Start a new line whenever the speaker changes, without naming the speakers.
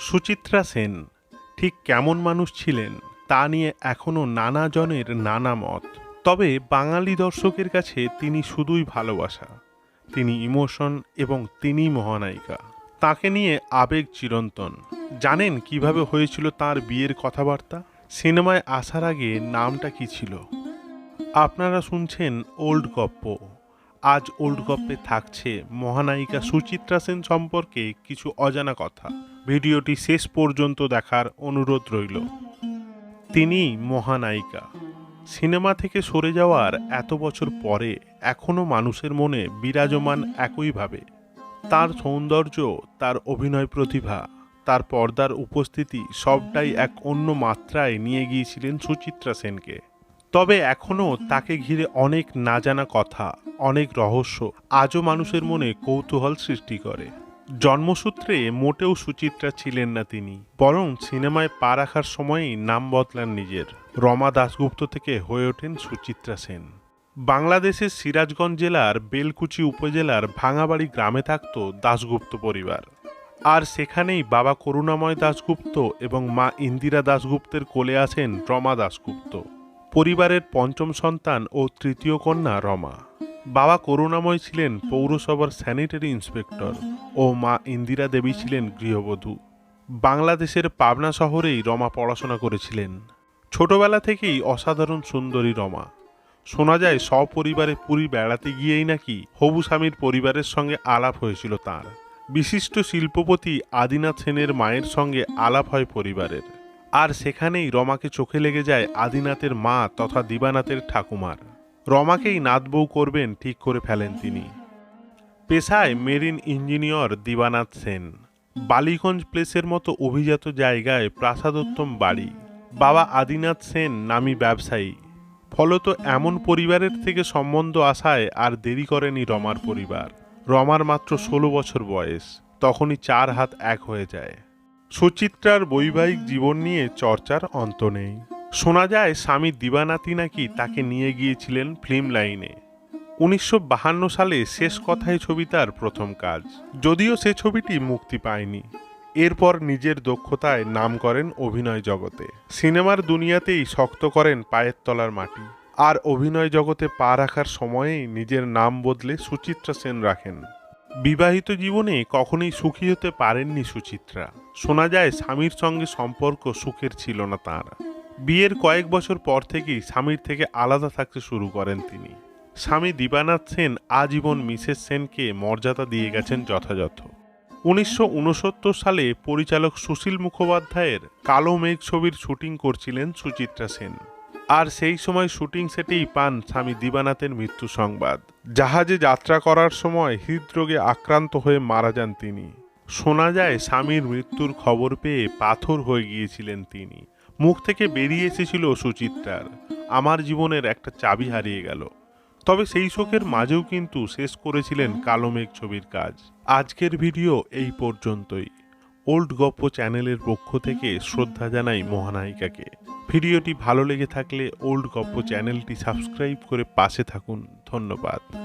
সুচিত্রা সেন, ঠিক কেমন মানুষ ছিলেন তা নিয়ে এখনও নানা জনের নানা মত। তবে বাঙালি দর্শকের কাছে তিনি শুধুই ভালোবাসা, তিনি ইমোশন এবং তিনি মহানায়িকা। তাকে নিয়ে আবেগ চিরন্তন। জানেন কীভাবে হয়েছিল তার বিয়ের কথাবার্তা? সিনেমায় আসার আগে নামটা কি ছিল? আপনারা শুনছেন ওল্ড গপ্প। আজ ওল্ড গপ্পে থাকছে মহানায়িকা সুচিত্রা সেন সম্পর্কে কিছু অজানা কথা। ভিডিওটি শেষ পর্যন্ত দেখার অনুরোধ রইল। তিনি মহানায়িকা। সিনেমা থেকে সরে যাওয়ার এত বছর পরে এখনও মানুষের মনে বিরাজমান একইভাবে। তার সৌন্দর্য, তার অভিনয় প্রতিভা, তার পর্দার উপস্থিতি সবটাই এক অন্য মাত্রায় নিয়ে গিয়েছিলেন সুচিত্রা সেনকে। তবে এখনও তাকে ঘিরে অনেক না জানা কথা, অনেক রহস্য আজও মানুষের মনে কৌতূহল সৃষ্টি করে। জন্মসূত্রে মোটেও সুচিত্রা ছিলেন না তিনি, বরং সিনেমায় পা রাখার সময়েই নাম বদলান নিজের। রমা দাশগুপ্ত থেকে হয়ে ওঠেন সুচিত্রা সেন। বাংলাদেশের সিরাজগঞ্জ জেলার বেলকুচি উপজেলার ভাঙাবাড়ি গ্রামে থাকত দাশগুপ্ত পরিবার। আর সেখানেই বাবা করুণাময় দাশগুপ্ত এবং মা ইন্দিরা দাশগুপ্তের কোলে আছেন রমা দাশগুপ্ত। পরিবারের পঞ্চম সন্তান ও তৃতীয় কন্যা রমা। বাবা করুণাময় ছিলেন পৌরসভার স্যানিটারি ইন্সপেক্টর ও মা ইন্দিরা দেবী ছিলেন গৃহবধূ। বাংলাদেশের পাবনা শহরেই রমা পড়াশোনা করেছিলেন। ছোটবেলা থেকেই অসাধারণ সুন্দরী রমা। শোনা যায় সপরিবারে পুরী বেড়াতে গিয়েই নাকি হবু স্বামীর পরিবারের সঙ্গে আলাপ হয়েছিল তার। বিশিষ্ট শিল্পপতি আদিনাথ সেনের মায়ের সঙ্গে আলাপ হয় পরিবারের। আর সেখানেই রমাকে চোখে লেগে যায় আদিনাথের মা তথা দিবানাথের ঠাকুমার। রমাকেই নাতবউ করবেন ঠিক করে ফেলেন তিনি। পেশায় মেরিন ইঞ্জিনিয়র দিবানাথ সেন। বালিগঞ্জ প্লেসের মতো অভিজাত জায়গায় প্রাসাদোত্তম বাড়ি। বাবা আদিনাথ সেন নামী ব্যবসায়ী। ফলত এমন পরিবারের থেকে সম্বন্ধ আসায় আর দেরি করেনি রমার পরিবার। রমার মাত্র ষোলো বছর বয়স, তখনই চার হাত এক হয়ে যায়। সুচিত্রার বৈবাহিক জীবন নিয়ে চর্চার অন্ত নেই। শোনা যায় স্বামী দিবানাতি নাকি তাকে নিয়ে গিয়েছিলেন ফিল্ম লাইনে। উনিশশো সালে শেষ কথায় ছবি তার প্রথম কাজ। যদিও সে ছবিটি মুক্তি পায়নি। এরপর নিজের দক্ষতায় নাম করেন অভিনয় জগতে। সিনেমার দুনিয়াতেই শক্ত করেন পায়ের তলার মাটি। আর অভিনয় জগতে পা রাখার সময়েই নিজের নাম বদলে সুচিত্রা সেন রাখেন। বিবাহিত জীবনে কখনোই সুখী হতে পারেননি সুচিত্রা। শোনা যায় স্বামীর সঙ্গে সম্পর্ক সুখের ছিল না তার। বিয়ের কয়েক বছর পর থেকেই স্বামীর থেকে আলাদা থাকতে শুরু করেন তিনি। স্বামী দিবানাথ সেন আজীবন মিসেস সেনকে মর্যাদা দিয়ে গেছেন যথাযথ। উনিশশো উনসত্তর সালে পরিচালক সুশীল মুখোপাধ্যায়ের কালো মেঘ ছবির শুটিং করছিলেন সুচিত্রা সেন। আর সেই সময় শুটিং সেটেই পান স্বামী দিবানাথের মৃত্যু সংবাদ। জাহাজে যাত্রা করার সময় হৃদরোগে আক্রান্ত হয়ে মারা যান তিনি। শোনা যায় স্বামীর মৃত্যুর খবর পেয়ে পাথর হয়ে গিয়েছিলেন তিনি। মুখ থেকে বেরিয়ে এসেছিল সুচিত্রার। আমার জীবনের একটা চাবি হারিয়ে গেল। তবে সেই শোকের মাঝেও কিন্তু শেষ করেছিলেন কালো মেঘ ছবির কাজ। আজকের ভিডিও এই পর্যন্তই। ওল্ড গপ্প চ্যানেলের পক্ষ থেকে শ্রদ্ধা জানাই মহানায়িকাকে। ভিডিওটি ভালো লেগে থাকলে ওল্ড গপ্প চ্যানেলটি সাবস্ক্রাইব করে পাশে থাকুন। ধন্যবাদ।